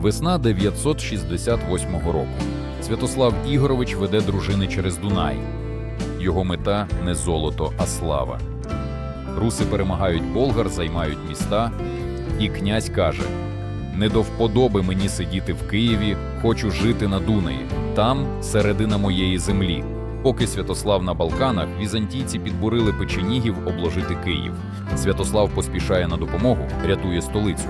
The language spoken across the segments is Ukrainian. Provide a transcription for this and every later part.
Весна 968 року. Святослав Ігорович веде дружини через Дунай. Його мета не золото, а слава. Руси перемагають болгар, займають міста, і князь каже: Не до вподоби мені сидіти в Києві, хочу жити на Дунаї. Там середина моєї землі. Поки Святослав на Балканах, візантійці підбурили печенігів обложити Київ. Святослав поспішає на допомогу, рятує столицю.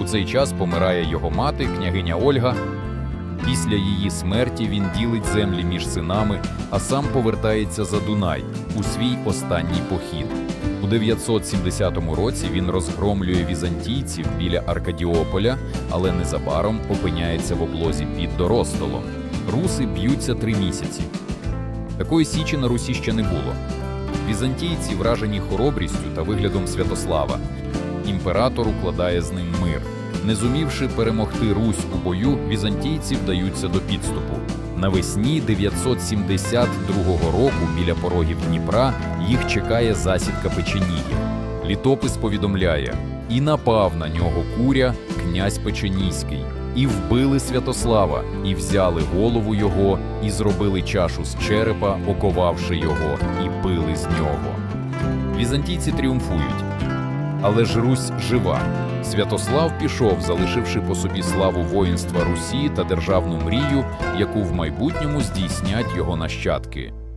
У цей час помирає його мати, княгиня Ольга. Після її смерті він ділить землі між синами, а сам повертається за Дунай у свій останній похід. У 970 році він розгромлює візантійців біля Аркадіополя, але незабаром опиняється в облозі під Доростолом. Руси б'ються три місяці. Такої січі на Русі ще не було. Візантійці вражені хоробрістю та виглядом Святослава. Імператор укладає з ним мир. Не зумівши перемогти Русь у бою, візантійці вдаються до підступу. Навесні 972 року біля порогів Дніпра їх чекає засідка печенігів. Літопис повідомляє: і напав на нього куря, князь Печеніський, і вбили Святослава, і взяли голову його, і зробили чашу з черепа, оковавши його, і пили з нього. Візантійці тріумфують. Але ж Русь жива. Святослав пішов, залишивши по собі славу воїнства Русі та державну мрію, яку в майбутньому здійснять його нащадки.